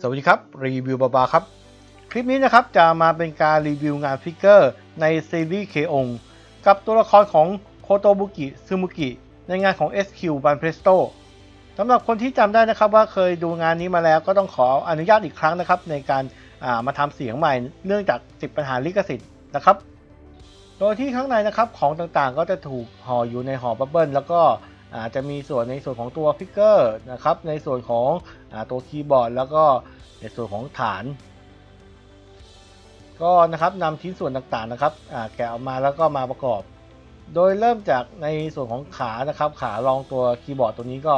สวัสดีครับ รีวิวบาบาครับ คลิปนี้นะครับจะมาเป็นการรีวิวงานฟิกเกอร์ในซีรีส์เคองกับตัวละครของโคโตบุกิซึมุกิในงานของ SQ บันเพรสโตสำหรับคนที่จำได้นะครับว่าเคยดูงานนี้มาแล้วก็ต้องขออนุญาตอีกครั้งนะครับในการามาทำเสียงใหม่เนื่องจากติดปัญหาลิขสิทธิ์นะครับ โดยที่ข้างในนะครับของต่างๆ ก็จะถูกห่ออยู่ในห่อบับเบิลแล้วก็ อาจจะมีส่วนในส่วนของตัวฟิกเกอร์นะครับ ในส่วนของอตัวคีย์บอร์ด แล้วก็ในส่วนของฐาน ก็นะครับนำชิ้นส่วนต่างๆนะครับแกะออกมาแล้วก็มาประกอบ โดยเริ่มจากในส่วนของขานะครับ ขารองตัวคีย์บอร์ดตัวนี้ก็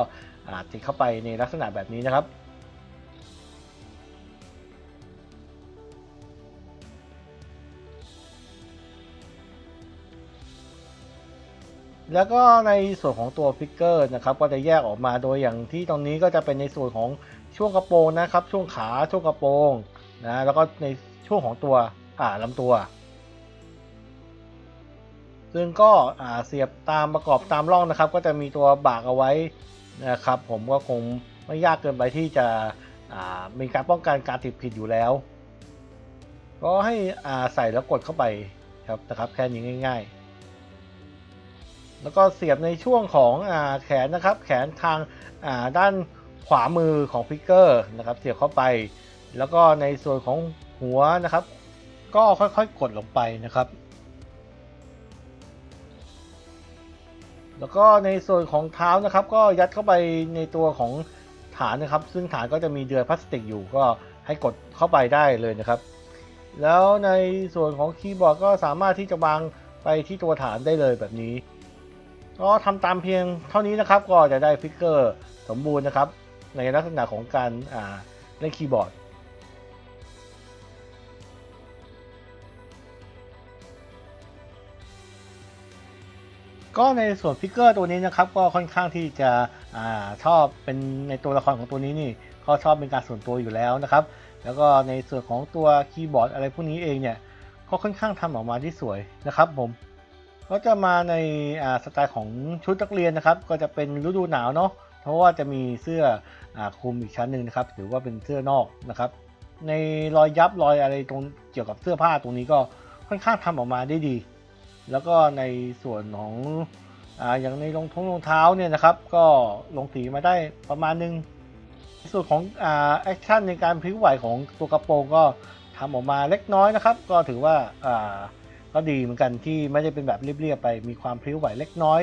ติดเข้าไปในลักษณะแบบนี้นะครับ แล้วก็ในส่วนของตัวฟิกเกอร์นะครับก็จะแยกออกมาโดยอย่างที่ตรงนี้ก็จะเป็นในส่วนของช่วงกระโปรงนะครับ ช่วงขาช่วงกระโปรงนะแล้วก็ในช่วงของตัวอ่าลำตัว ซึ่งก็อ่าเสียบตามประกอบตามร่องนะครับ ก็จะมีตัวบากเอาไว้นะครับ ผมก็คงไม่ยากเกินไปที่จะอ่ามีการป้องกันการติดผิดอยู่แล้ว ก็ให้อ่าใส่แล้วกดเข้าไปครับนะครับแค่นี้ง่าย ๆ แล้วก็เสียบในช่วงของอแขนนะครับ แขนทางาด้านขวามือของฟิกเกอร์นะครับ เสียบเข้าไป แล้วก็ในส่วนของหัวนะครับ ก็ค่อยๆกดลงไปนะครับ แล้วก็ในส่วนของเท้านะครับ ก็ยัดเข้าไปในตัวของฐานนะครับ ซึ่งฐานก็จะมีเดือยพลาสติกอยู่ก็ให้กดเข้าไปได้เลยนะครับ แล้วในส่วนของคีย์บอร์ดก็สามารถที่จะวางไปที่ตัวฐานได้เลยแบบนี้ ก็ทำตามเพียงเท่านี้นะครับ ก็จะได้ฟิกเกอร์สมบูรณ์นะครับ ในลักษณะของการอ่าเล่นคีย์บอร์ดก็ในส่วนฟิกเกอร์ตัวนี้นะครับก็ค่อนข้างที่จะอชอบเป็นในตัวละครของตัวนี้นี่ก็ชอบเป็นการส่วนตัวอยู่แล้วนะครับ แล้วก็ในส่วนของตัวคีย์บอร์ดอะไรพวกนี้เองเนี่ยก็ค่อนข้างทำออกมาที่สวยนะครับผม ก็จะมาในอ่าสไตล์ของชุดนักเรียนนะครับ ก็จะเป็นฤดูหนาวเนาะเพราะว่าจะมีเสื้ออาคลุมอีกชั้นหนึ่งนะครับหรือว่าเป็นเสื้อนอกนะครับ ในรอยยับรอยอะไรตรงเกี่ยวกับเสื้อผ้าตรงนี้ก็ค่อนข้างทำออกมาได้ดี แล้วก็ในส่วนของอ่าอย่างในรองท้องรองเท้าเนี่ยนะครับ ก็ลงสีมาได้ประมาณนึงในส่วนของอ่าแอคชั่นในการพลิ้วไหวของตัวกระโปรงก็ทำออกมาเล็กน้อยนะครับ ก็ถือว่าอ่า ก็ดีเหมือนกันที่ไม่ได้เป็นแบบเรียบๆไปมีความพลิ้วไหวเล็กน้อย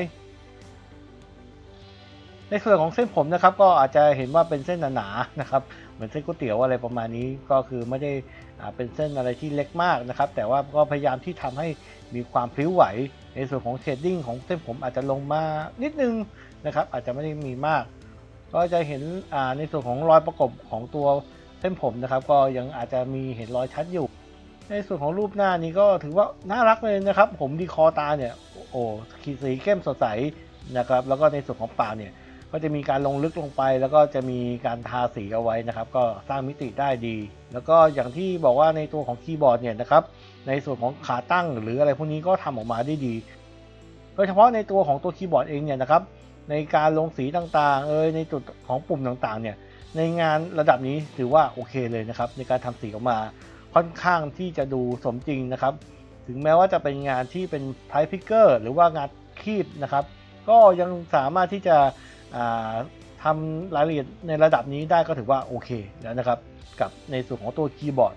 ในส่วนของเส้นผมนะครับ ก็อาจจะเห็นว่าเป็นเส้นหนาๆนะครับ เหมือนเส้นก๋วยเตี๋ยวอะไรประมาณนี้ก็คือไม่ได้เป็นเส้นอะไรที่เล็กมากนะครับ แต่ว่าก็พยายามที่ทำให้มีความพลิ้วไหว ในส่วนของเชดดิ้งของเส้นผมอาจจะลงมานิดนึงนะครับ อาจจะไม่ได้มีมาก ก็จะเห็นในส่วนของรอยประกบของตัวเส้นผมนะครับ ก็ยังอาจจะมีเห็นรอยชัดอยู่ ในส่วนของรูปหน้านี้ก็ถือว่าน่ารักเลยนะครับ ผมดีคอตาเนี่ย โอ้ขีดสีเข้มสดใสนะครับ แล้วก็ในส่วนของปากเนี่ย ก็จะมีการลงลึกลงไป แล้วก็จะมีการทาสีเอาไว้นะครับ ก็สร้างมิติได้ดี แล้วก็อย่างที่บอกว่าในตัวของคีย์บอร์ดเนี่ยนะครับ ในส่วนของขาตั้งหรืออะไรพวกนี้ก็ทำออกมาได้ดี โดยเฉพาะในตัวของตัวคีย์บอร์ดเองเนี่ยนะครับ ในการลงสีต่างๆ เอยในจุดของปุ่มต่างๆ เนี่ย ในงานระดับนี้ถือว่าโอเคเลยนะครับ ในการทำสีออกมา ค่อนข้างที่จะดูสมจริงนะครับ ถึงแม้ว่าจะเป็นงานที่เป็นไพพิกเกอร์หรือว่างานคีบนะครับ ก็ยังสามารถที่จะทำรายละเอียดในระดับนี้ได้ก็ถือว่าโอเคแล้วนะครับ กับในส่วนของตัวคีย์บอร์ด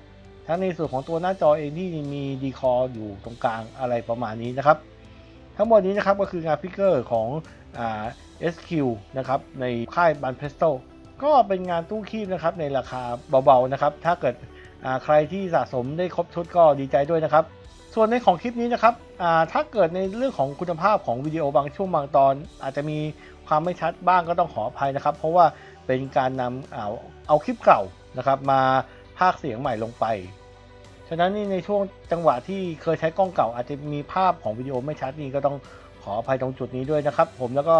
ทั้งในส่วนของตัวหน้าจอเองที่มีดีคออยู่ตรงกลางอะไรประมาณนี้นะครับ ทั้งหมดนี้นะครับก็คืองานฟิกเกอร์ของอ SQ นะครับในค่ายบันเพสโตก็เป็นงานตู้คีบนะครับในราคาเบาๆนะครับ ถ้าเกิด ใครที่สะสมได้ครบชุดก็ดีใจด้วยนะครับ ส่วนในของคลิปนี้นะครับถ้าเกิดในเรื่องของคุณภาพของวิดีโอบางช่วงบางตอน อาจจะมีความไม่ชัดบ้างก็ต้องขออภัยนะครับ เพราะว่าเป็นการนำเอาเอาคลิปเก่านะครับ มาพากเสียงใหม่ลงไป ฉะนั้นนี่ในช่วงจังหวะที่เคยใช้กล้องเก่า อาจจะมีภาพของวิดีโอไม่ชัดนี่ก็ต้องขออภัยตรงจุดนี้ด้วยนะครับ ผมแล้วก็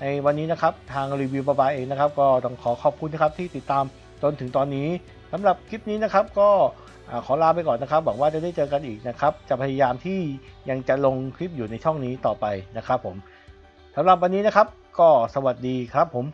ในวันนี้นะครับทางรีวิวบาบาเองนะครับ ก็ต้องขอขอบคุณนะครับที่ติดตาม จนถึงตอนนี้สำหรับคลิปนี้นะครับก็ขอลาไปก่อนนะครับหวังว่าจะได้เจอกันอีกนะครับ จะพยายามที่ยังจะลงคลิปอยู่ในช่องนี้ต่อไปนะครับผมสำหรับวันนี้นะครับ ก็สวัสดีครับผม